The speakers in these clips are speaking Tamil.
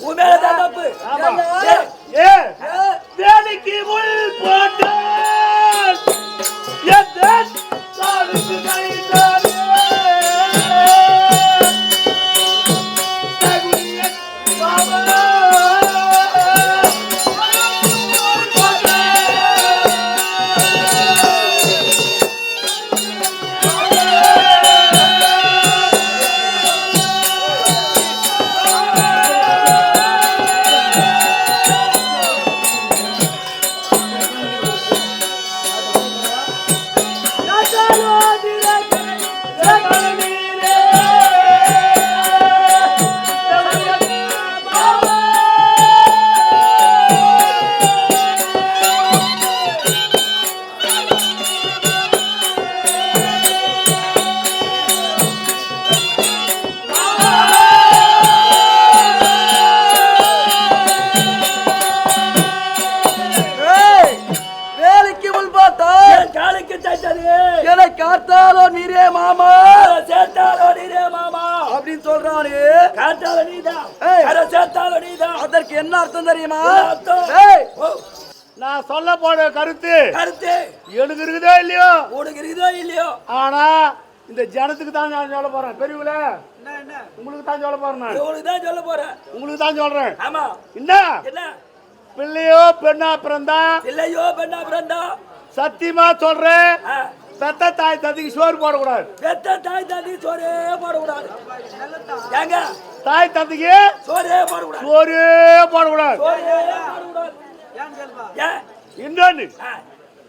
உன் மேலதான் என்ன அர்த்தம் தெரியுமா? நான் சொல்ல போன கருத்து கருத்து. எனக்கு இருக்குதோ இல்லையோ? உனக்கு இருக்குதோ இல்லையோ? ஆனா இந்த ஜனத்துக்கு தான் நான் சொல்ல போறேன். பெரியவங்கள உங்களுக்கு தான் சொல்ல போறேன் நான். உனக்கு தான் சொல்ல போறேன். உங்களுக்கு தான் சொல்றேன். ஆமா. என்ன? என்ன? பிள்ளையோ பெண்ணா பிறந்தா? இல்லையோ பெண்ணா பிறந்தா? சத்தியமா சொல்றேன். பெத்த தாய் தந்தைக்கு சோறு போடக்கூடாது. பெத்த தாய் தாண்டி சோறே போடக்கூடாது. ஏங்க? தாய் தந்தைக்கு சோறே போடக்கூடாது. சோறு போடக்கூடாது. இன்னொன்னு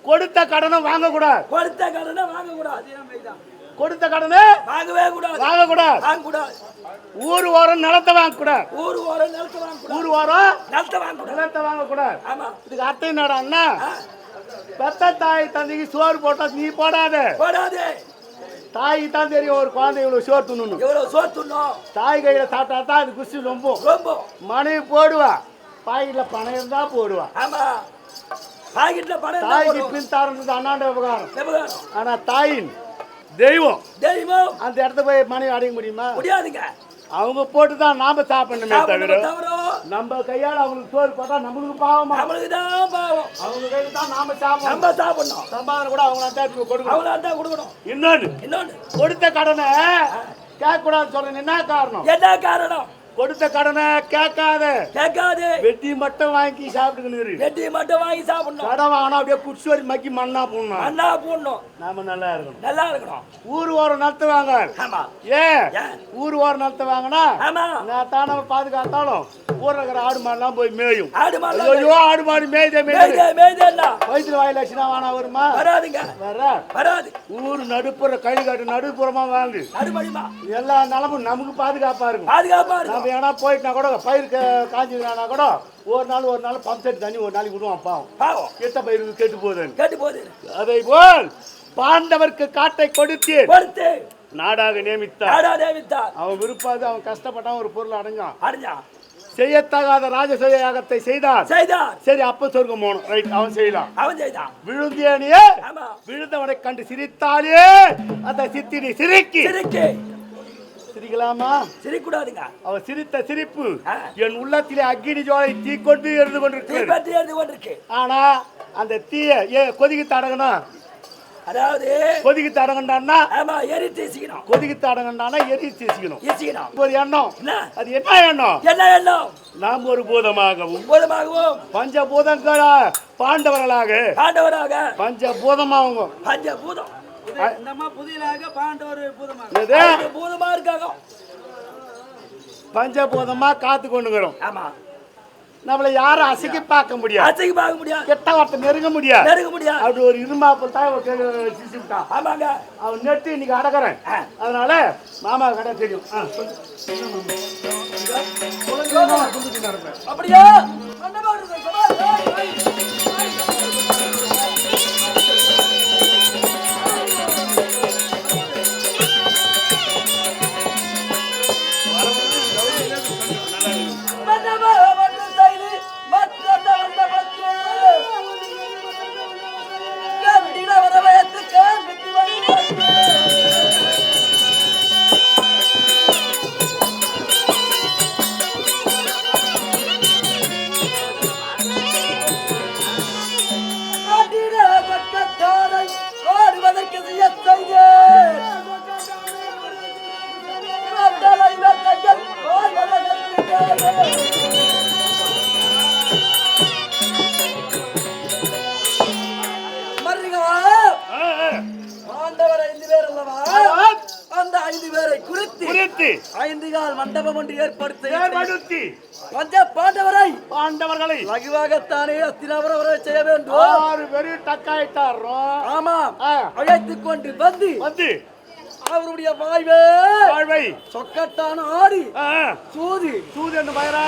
கொடுத்த கடனை வாங்கக்கூடாது. கொடுத்த கடனை வாங்கக்கூடாது. கொடுத்த கடனை வாங்கவே கூடாது. வாங்கக்கூடாது. வாங்கக்கூடாது. ஊர் ஓரம் நிலத்தை வாங்கக்கூடாது. ஊர் ஓரம் நிலத்தை வாங்கக்கூடாது. ஊர் ஓரம் நிலத்தை வாங்கக்கூடாது. நிலத்தை வாங்கக்கூடாது. ஆமா. இதுக்கு அர்த்தம் என்னடான்னா ஆ, பெத்த தாய் தந்தைக்கு சோறு போட்டா நீ போடாத. போடாது. தாய்க்கு தான் தெரியும் ஒரு குழந்தை இவ்வளவு சோறு துண்ணணும் எவ்வளவு சோறு துண்ணும் தாய் கையில சாப்பிட்டா தான் அது குஸ்தி ரொம்ப ரொம்ப மனைவி போடுவா. பாக்கெட்ல பணம் இருந்தா போடுவா. ஆமா. பாக்கெட்ல பணம் தாய்க்கு. பின் தாரது அண்ணாண்ட விவகாரம். ஆனா தாயின் தெய்வம். தெய்வம். அந்த இடத்த போய் மனைவி அடைய முடியுமா? முடியாதுங்க. அவங்க போட்டு தான் நாம சாப்பிடணுமே தவிர நம்ம கையால அவங்களுக்கு சோறு போட்டா நம்மளுக்கு பாவமா? நம்மளுக்கு தான் பாவம். அவங்க கையில தான் நாம சாப்பிடணும். நம்ம சாப்பிடணும். சம்பாதனை கூட அவங்க தான் கொடுக்கணும். அவங்கள தான் கொடுக்கணும். இன்னொன்னு இன்னொன்னு. கொடுத்த கடனை கேட்க கூடாது சொல்றேன் என்ன காரணம்? என்ன காரணம்? கொடுத்த கடனை கேட்காத. கேட்காது. வெட்டி மட்டும் வாங்கி சாப்பிட்டுக்கணும் வெட்டி மட்டும் வாங்கி சாப்பிடணும். கடன் வாங்கினா அப்படியே குடிச்சு மக்கி மண்ணா போடணும். அண்ணா போடணும். நாம நல்லா இருக்கணும். நல்லா இருக்கணும். ஊர் ஓரம் நடத்துவாங்க ஆமா. ஏன்? ஏன்? ஊர் ஓரம் நடத்துவாங்கன்னா ஆமா. நான் தான் நம்ம பாதுகாத்தாலும் ஊர்ல இருக்கிற ஆடு மாடுலாம் போய் மேயும். ஆடு மாடு ஐயோ ஆடு மாடு மேய்தே மேய்தே. மேய்தே வயிற்றுல வாயில அடிச்சுனா வானா வருமா? வராதுங்க. வர வராது. ஊர் நடுப்புற கழி காட்டு நடுப்புறமா வாங்கு. எல்லா நிலமும் நமக்கு பாதுகாப்பா இருக்கும். பாதுகாப்பா இருக்கும். ஏன்னா போயிட்டா கூட பயிர் காஞ்சினா கூட ஒரு நாள் ஒரு நாள் பம்ப் செட் தண்ணி ஒரு நாளைக்கு விடுவான் பாவம். கெட்ட பயிருக்கு கெட்டு போகுதுன்னு? கேட்டு போகுது அதை போல் பாண்டவர்க்கு காட்டை கொடுத்தேன். கொடுத்து நாடாக நியமித்தார் நாடா தேவித்தார் அவன் விருப்பாது அவன் கஷ்டப்பட்டான் ஒரு பொருள் அடைஞ்சான். அடைஞ்சா செய்யத்தகாத ராஜசூய யாகத்தை செய்தான். செய்தார் சரி அப்ப சொர்க்கம் போகணும். ரைட் அவன் செய்யலாம் அவன் செய்தான். விழுந்தியனியே ஆமா. விழுந்தவனை கண்டு சிரித்தாலே அந்த சித்தினி சிரிக்கி. சிரிக்கு சிரிக்கலாமா? சிரிக்கூடாதுங்க. அவன் சிரித்த சிரிப்பு. என் உள்ளத்திலே அக்கினி ஜோலை தீ கொண்டு எரிந்து தீ கொண்டிருக்கிறது பற்றி எழுதி கொண்டிருக்கு. ஆனா அந்த தீய ஏ கொதிக்கு தடகணும் அதாவது கொதிக்கு தடகண்டான்னா ஆமா எரி தீசிக்கணும் கொதிக்கு தடகண்டானா எரி தீசிக்கணும் ஈசிக்கணும் ஒரு எண்ணம். என்ன? அது என்ன எண்ணம்? என்ன எண்ணம்? நாம் ஒரு பூதமாகவும் பூதமாகவும். பஞ்சபூதங்களா பாண்டவர்களாக பாண்டவராக. பஞ்சபூதமாகவும். பஞ்ச நம்ம புதியலாக பாண்டவர் பூதமா பூதமா இருக்காங்க. பஞ்சபூதமா காத்து கொண்டுக்கிறோம். ஆமா. நம்மளை யாரும் அசைக்க பார்க்க முடியாது. அசைக்கு பார்க்க முடியாது. கெட்ட வார்த்தை நெருங்க முடியாது. நெருங்க முடியாது. அப்படி ஒரு இருமாப்பிள் தான் சிரிச்சுட்டான். ஆமாங்க. அவன் நெட்டு இன்னைக்கு அடக்குறேன். அதனால மாமா கடை தெரியும். அப்படியா? அந்த ஐந்து பேரை குறித்து குறித்து ஐந்து கால் மண்டபம் ஒன்று ஏற்படுத்தி ஏற்படுத்தி பஞ்ச பாண்டவரை ஆண்டவர்களை லகுவாகத்தானே அத்தினாபுரம் வரை செய்ய வேண்டும். ஆறு பேரு டக்காயிட்டாரோ ஆமாம் ஆ. அழைத்துக் கொண்டு வந்து வந்து அவருடைய வாய்வே வாழ்வை சொக்கட்டான ஆடி. சூதி. சூது என்று பயிரா?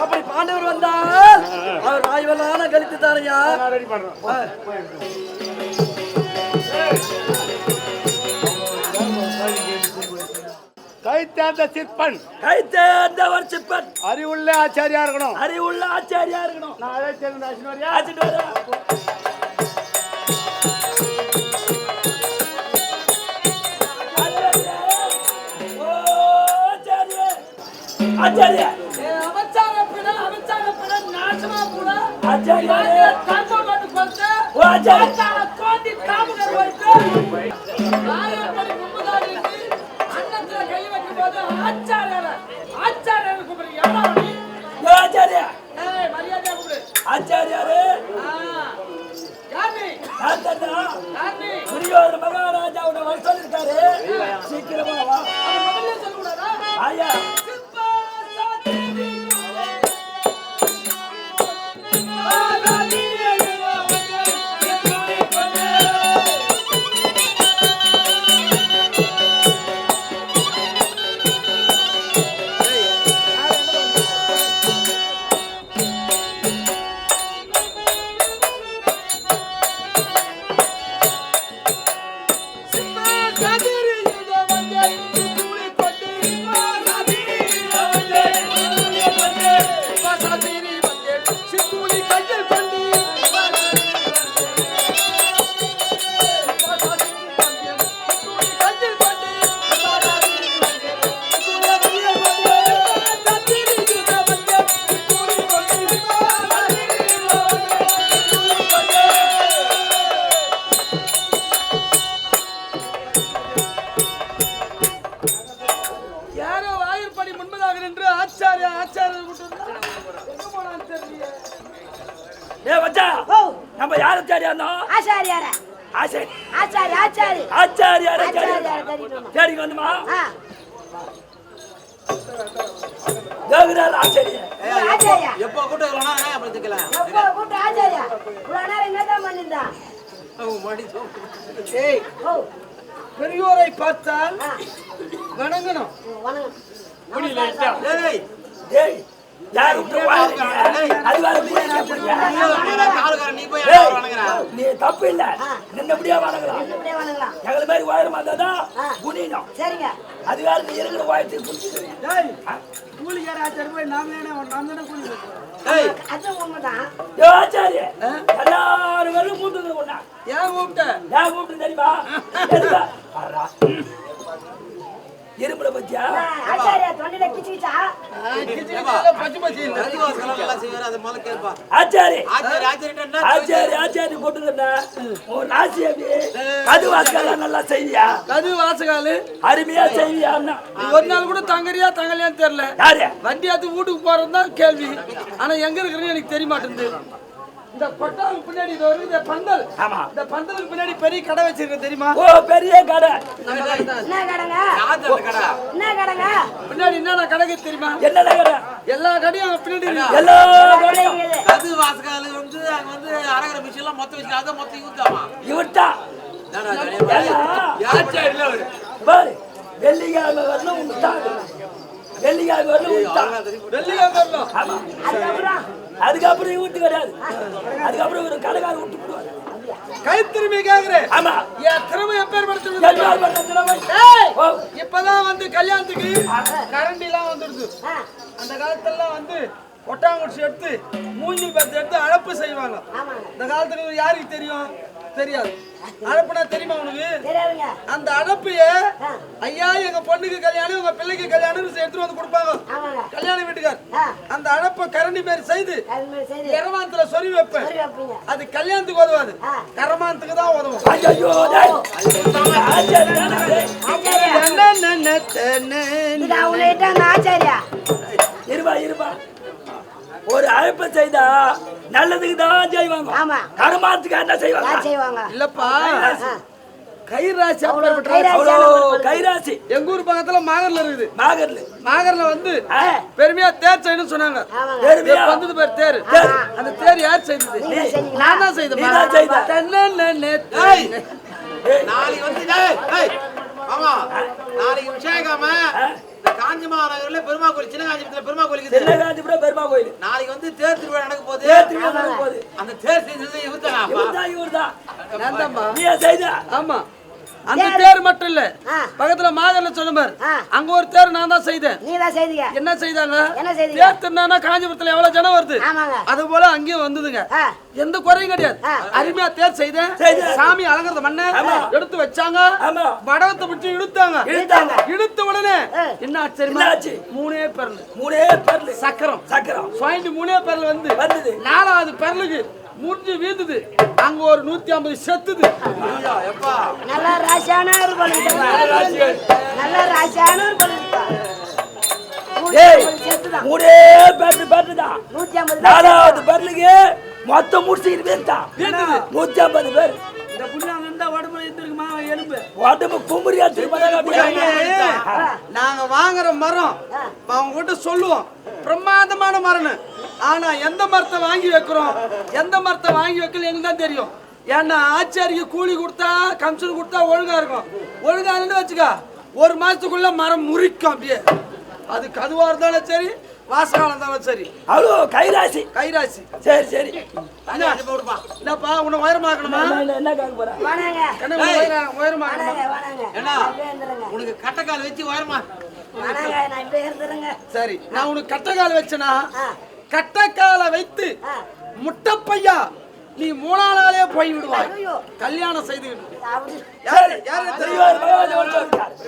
அப்படி பாண்டவர் வந்தால் அவர் வாய்வெல்லாம் கழித்து தானையா ரெடி பண்றேன் கை தேர்ந்த சிற்பன். கை தேர்ந்தவர் சிப்பன் அறிவுள்ள ஆச்சாரியா இருக்கணும். அறிவுள்ள ஆச்சாரியா இருக்கணும். நான் அழைச்சிருந்த நம்ம யார் ஆச்சாரியா இருந்தோம் ஆச்சாரியார. ஆச்சாரி. ஆச்சாரி ஆச்சாரி. ஆச்சாரியார் தெரியுமா தேடிக்கு வந்துமா? ஆ. தேவரார் ஆச்சாரியா ஆச்சாரியா? எப்போ கூட்டம் இல்லைனா நான் அப்புறம் திக்கலாம் எப்போ கூட்டு ஆச்சாரியா? இவ்வளவு நேரம் என்னதான் பண்ணிருந்தா ஏய் பெரியோரை பார்த்தால் ஆ. வணங்கணும். வணக்கம் ஏய். என்ன ஏய், நீ தப்பு இல்ல நின்னபடியா வணங்கலாம் எங்களை மாதிரி உயரமா இருந்தாதான் ஆ. குனியணும் சரிங்க அது வேற நீ இருக்கிற உயரத்தை எல்லாரும் கூப்பிட்டு தெரியுமா இரும்புல பத்தியா? அதை ஆச்சாரி ஆச்சாரி ஆச்சாரி ஆச்சாரி போட்டுக்கிறா ஒரு ராசி அது வாசகெல்லாம் நல்லா செய்வியா? கது வாசகாலு. அருமையா செய்வியா ஒரு நாள் கூட தங்கறியா தங்கலையான்னு தெரியல. யாரு? வண்டி ஆத்து வீட்டுக்கு போறது தான் கேள்வி. ஆனா எங்க இருக்கிறேன்னு எனக்கு தெரிய மாட்டேங்குது. இந்த கொட்டாவுக்கு பின்னாடி இது வருது இந்த பந்தல். ஆமா. இந்த பந்தலுக்கு பின்னாடி பெரிய கடை வச்சிருக்க தெரியுமா? ஓ பெரிய கடை. என்ன கடைங்க? என்ன கடைங்க? பின்னாடி என்னென்ன கடைக்கு தெரியுமா? என்னடா கடை? எல்லா கடையும் அங்க பின்னாடி இருக்கு. எல்லா கடையும். இருக்குது. கது வாசகால வந்து அங்க வந்து அரகர மிஷின் எல்லாம் மொத்தம் வச்சு அதை மொத்தம் யூத்தாமா? இவட்டா ஆச்சாரி இல்ல அவரு? பாரு வெள்ளிக்கிழமை வரணும் உண்டாங்க வெள்ளிக்கிழமை வரணும். ஆமா அதுக்கப்புறம்? வீட்டு கிடையாது அதுக்கப்புறம் ஒரு கடைக்காரர் விட்டு போடுவார். கைத்திரும்பி கேக்குறேன் ஆமா. என் திறமை பண்ண திறமை. இப்பதான் வந்து கல்யாணத்துக்கு கரண்டி எல்லாம் வந்துடுது அந்த காலத்துல வந்து கொட்டாங்குச்சி எடுத்து மூங்கில் பத்து எடுத்து அழப்பு செய்வாங்க இந்த காலத்துல யாருக்கு தெரியும்? தெரியாது. அழப்புனா தெரியுமா உனக்கு? தெரியாதுங்க. அந்த அழப்பைய ஐயா எங்க பொண்ணுக்கு கல்யாணம் உங்க பிள்ளைக்கு கல்யாணம் எடுத்துட்டு வந்து கொடுப்பாங்க. ஆமாங்க. கல்யாண வீட்டுக்கார். அந்த அழப்பை கரண்டி மாரி செய்து கரமாந்தத்துல சொறி வைப்பேன். அது கல்யாணத்துக்கு உதவாது. கரமானத்துக்கு தான் உதவும். டேய். ஆச்சாரியா? இது அவங்கள்ட்ட அந்த ஆச்சாரியா இருப்பா இருப்பா ஒரு அழைப்பை செய்தா நல்லதுக்கு தான் செய்வாங்க. ஆமா. கருமாத்துக்கு என்ன செய்வாங்க? செய்வாங்க? இல்லப்பா. கைராசி. கைராசி. ராசி. அவ்வளோ கைராசி. எங்க ஊர் பக்கத்துல மாகர்ல இருக்குது. நாகர்ல மாகர்ல வந்து ஆ, பெருமையா தேர் செய்யணும்னு சொன்னாங்க. பெருமையா? வந்தது பேர் தேர். அந்த தேர் யார் செய்தது? நான் தான் செய்தேன் நீதான் செய்த. ஏய், நாளைக்கு வந்து நாளைக்கு இந்த காஞ்சிமா நகர்ல பெருமா கோயில் சின்ன காஞ்சிபுரத்துல பெருமா கோயில் இருக்குது தென்னகாஞ்சிபுரம் பெருமா கோயில். நாளைக்கு வந்து தேர் திருவிழா நடக்க போகுது. தேர் திருவிழா நடக்க போகுது. அந்த தேர் செஞ்சது இவர்தானா. அப்பா? இவர்தான் இவர்தான். நான் தான்ப்பா நீயா செய்த? ஆமா. அந்த தேர் மட்டும் இல்ல. பக்கத்துல பாரு ஆ. அங்க ஒரு தேர் நான் தான் செய்தேன் நீ தான் செய்தீங்க என்ன செய்தாங்க என்ன செய்தீங்க? தேர் திருநானா காஞ்சிபுரத்துல எவ்வளவு ஜனம் வருது ஆமாங்க அது போல அங்கேயும் வந்ததுங்க. எந்த குறையும் கிடையாது. அருமையா தேர் செய்தேன் செய்தேன். சாமி அலங்கரத மண்ண எடுத்து வச்சாங்க ஆமா வடவத்தை பிடிச்சி இழுத்தாங்க இழுத்தாங்க. இழுத்த உடனே. என்ன ஆச்சு தெரியுமா? என்ன ஆச்சு? மூணே பெரல் மூணே பரலு சக்கரம் சக்கரம் பாயிண்ட் மூணே பெரல் வந்து நாலாவது பெரலுக்கு முடிஞ்சு வீந்துது அங்க ஒரு நூத்தி ஐம்பது செத்துது. ஐயா, எப்பா நல்லா ராசியான நல்லா ராசியான ஒரு பொண்ணு ஏய். செத்துதான் மூணே பரலு பரலு தான் நூத்தி ஐம்பது நாலாவது பரலுக்கு மொத்தம் முடிச்சுக்கிட்டு பேர்தான் வீந்துது நூத்தி ஐம்பது பேர். இந்த புண்ணாங்க இருந்தா உடம்புல இருந்திருக்குமா எலும்பு. உடம்பு கும்புரியா திரும்ப நாங்க வாங்குற மரம் அவங்க கிட்ட சொல்லுவோம். பிரமாதமான மரம்னு. ஆனா எந்த மரத்தை வாங்கி வைக்கிறோம்? எந்த மரத்தை வாங்கி வைக்கல எங்களுக்கு தான் தெரியும். ஏன்னா ஆச்சாரிக்கு கூலி கொடுத்தா கமிஷன் கொடுத்தா ஒழுங்கா இருக்கும். ஒழுங்கா இல்லைன்னு வச்சுக்க ஒரு மாசத்துக்குள்ள மரம் முறிக்கும் அப்படியே. அது கதுவா இருந்தாலும் சரி வாசகாலம் இருந்தாலும் சரி. அவ்வளோ கைராசி. கைராசி. சரி சரி. என்னப்பா உன்னை உயரமாக்கணுமா என்ன- என்ன உனக்கு கட்டக்கால் வச்சு உயரமா. சரி நான் உனக்கு கட்டக்கால வச்சனா? ஆ. கட்டக்கால வைத்து. முட்டப்பையா நீ மூணா நாளே போய் விடுவாய். கல்யாணம் செய்து விடு யாரு யாரு? தெரியும்